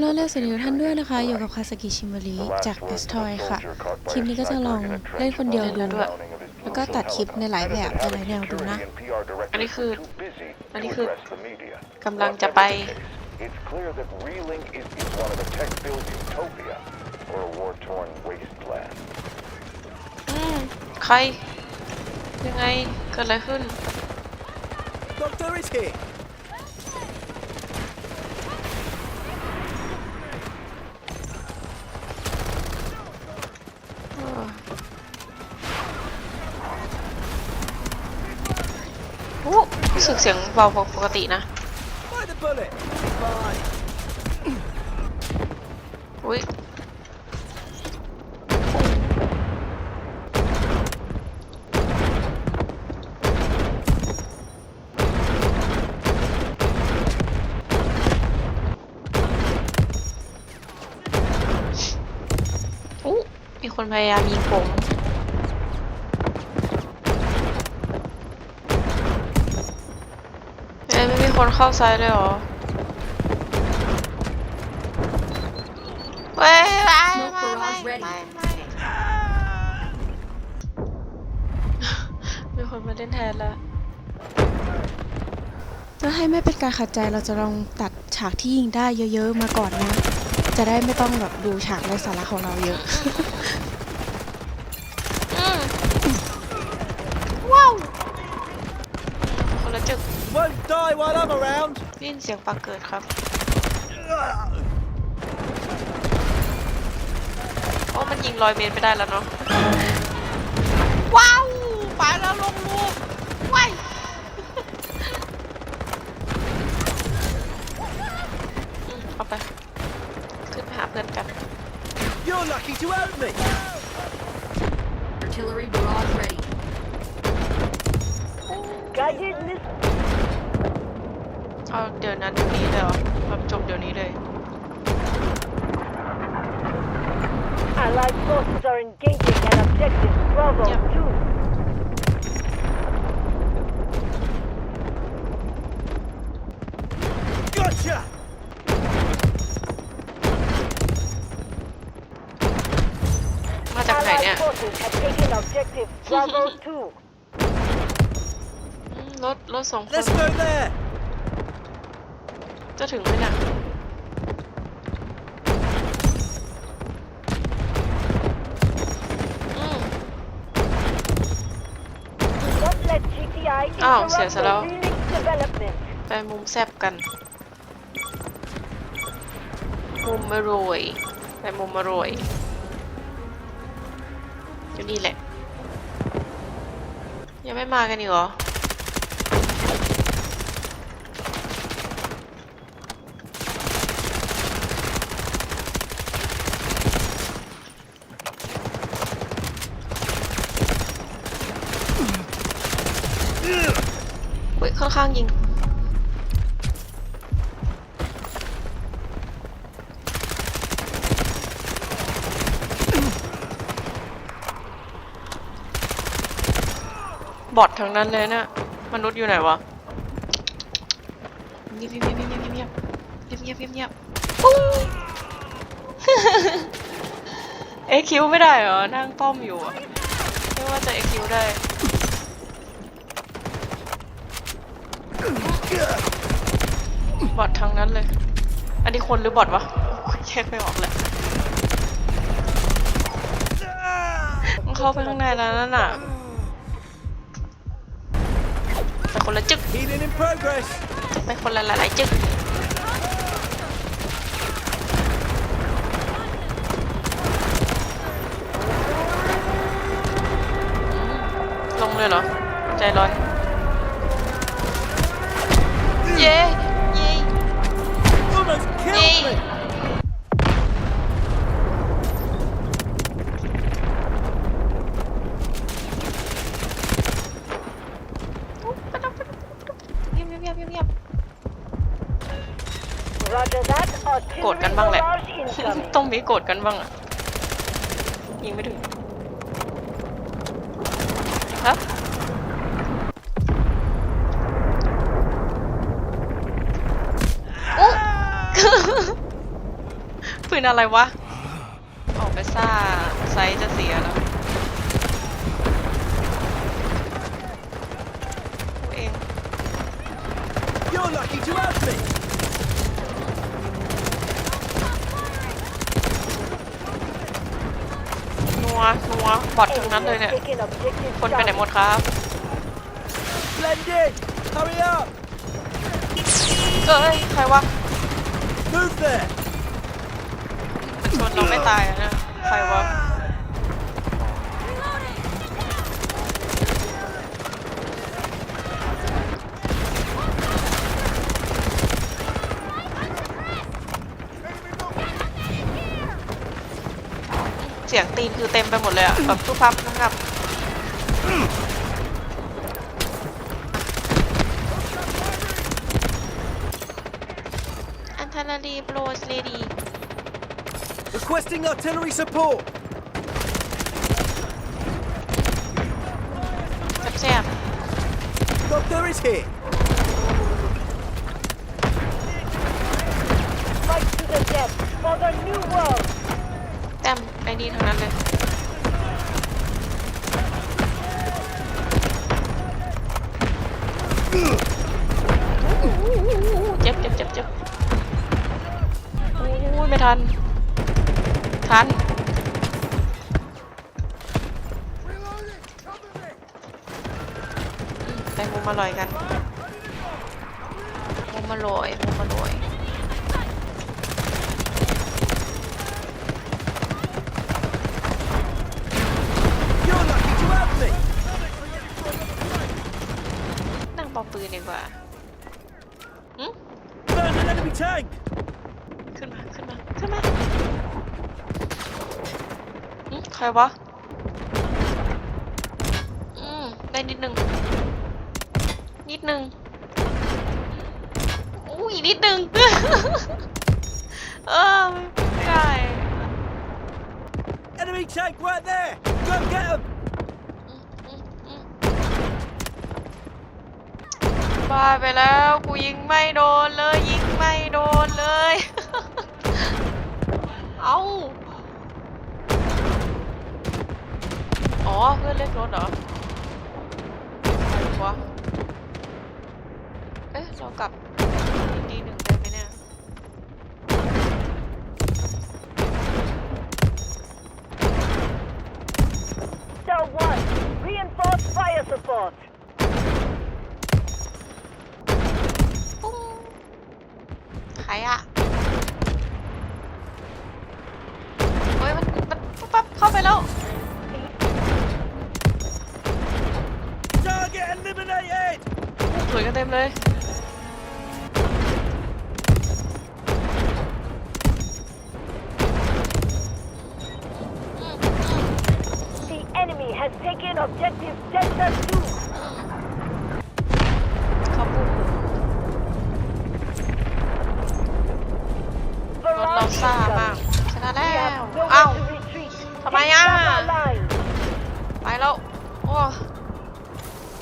รอเร็วสวัสดีทุกท่านด้วยนะคะ อยู่กับคาสกิชิมาริจาก s t o y ค่ะ คลิปนี้ก็จะลองเล่นคนเดียวดู แล้วก็ตัดคลิปในหลายแบบในหลายแนวดูนะ อันนี้คือ อันนี้คือกำลังจะไป It's clear that Reeling is in one of the tech-filled utopia or a war-torn wasteland. อืมใคร ยังไง เกิดอะไรขึ้น Doctor is here. โอ้ รู้สึกเสียงเบากว่าปกตินะ อุ้ยอู้มีคนพยายามยิงผม เอ้ยไม่มี คนเข้าซ้ายเลยเหรอ เว้ยไม่ไม่ไม่ไม่ไม่มีคนมาเล่นแทนแล้วเพื่อให้ไม่เป็นการขัดใจเราจะลองตัดฉากที่ยิงได้เยอะๆมาก่อนนะ จะได้ไม่ต้องแบบดูฉากไร้สาระของเราเยอะ อืมว้าว คนละจึก Won't die while I'm around. ได้ยินเสียงปลาเกิดครับ โอ้มันยิงร้อยเมตรไม่ได้แล้วเนาะ ว้าวไปแล้วลงรูว้ายอืมเอาไป ขึ้นไปหาเพื่อนกัน You're lucky to have me. Artillery barrage ready. Guided missile. เอาเดี๋ยวนั้นเดี๋ยวนี้เลยเหรอแบบจบเดี๋ยวนี้เลย Allied forces are engaging at objective Bravo Yep. 2. Gotcha. มาจากไหนเนี่ย Allied forces have taken objective Bravo 2. อืมรถรถสองคน Let's go there. จะถึงไหมน่ะอืม Don't let GTI Oh, interrupt sia, the salaw. Phoenix development. ไปมุมแซบกัน มุมอร่อยไปมุมอร่อยอยู่นี่แหละ ยังไม่มากันอีกเหรอ อุ้ยค่อน ข้างยิง บอททั้งนั้นเลยนะ มนุษย์อยู่ไหนวะเงียบเงียบเงียบเงียบเงียบเงียบเงียบเงียบเงียบปู๊เอ็กคิวไม่ได้เหรอ นั่งป้อมอยู่อะไม่ว่าจะเอ็กคิวได้ บอททั้งนั้นเลย อันนี้คนหรือบอทวะแยกไม่ออกเลยมันเข้าไปข้างในแล้วนั่นน่ะไปคนละจึกไปคนละหลายๆจึกลงเลยเหรอ ใจร้อน โกรธ Artillery กันบ้างแหละ barrage incoming. ต้องมีโกรธกันบ้างอะยิงไม่ถึงฮะโอ้ปืนอะไรวะ ออกไปซ่า ไซส์จะเสียแล้วเอง You're lucky to have me. นัวนัวบอททั้งนั้นเลย Enemy เนี่ย has taken objective คนไปไหน Charlie. หมดครับ Splendid. Hurry up. เอ้ยใครวะ Move there. ชนเราไม่ตายอะนะ ใครวะ สียงตีนคือเต็มไปหมดเลยอะแบบทุกพับน้ำงับอันทาราลีโปรสเลดี Requesting artillery support. แซ่บ Doctor is here. Fight to the death for the new world. ไอ้นี่ทั้งนั้นเลยเจ็บเจ็บเจ็บเจ็บโอ้ยไม่ทัน ทันไปมุมอร่อยกันมุมอร่อยมุมอร่อย รวะ อืม ได้นิดนึง นิดนึงอู้อีกนิดนึง เออไม่ได้ Enemy tank right there. Go get him. อืมอืมบ้าไปแล้ว กูยิงไม่โดนเลย ยิงไม่โดนเลย เอาอ๋อ เพื่อนเรียกรถเหรออะไรวะเอ๊ะเรากลับดีหนึ่งได้ไหมเนี่ย Cell 1, reinforce fire support. ปุ้งใครอะเฮ้ยมันมันปุ๊บปั๊บเข้าไปแล้ว สวยกันเต็มเลย The enemy has taken objective Delta 2. เขาปุ๊บรถเรา Barrage ซ่ามาก incoming. ชนะแล้ We ว have เอ้า nowhere to retreat. ทำไม Take อะ back our line. ไปแล้วโอ้ทำไม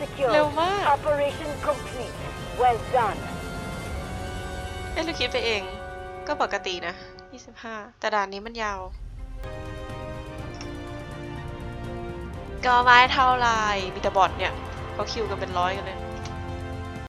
sector is secure. เร็วมาก Operation complete. Well done. เอ้ยเราคิดไปเอง ก็ปกตินะ 25 แต่ด่านนี้มันยาว ก็ไม้เท่าไหรมีแต่บอทเนี่ยเขาคิวกันเป็นร้อยกันเลย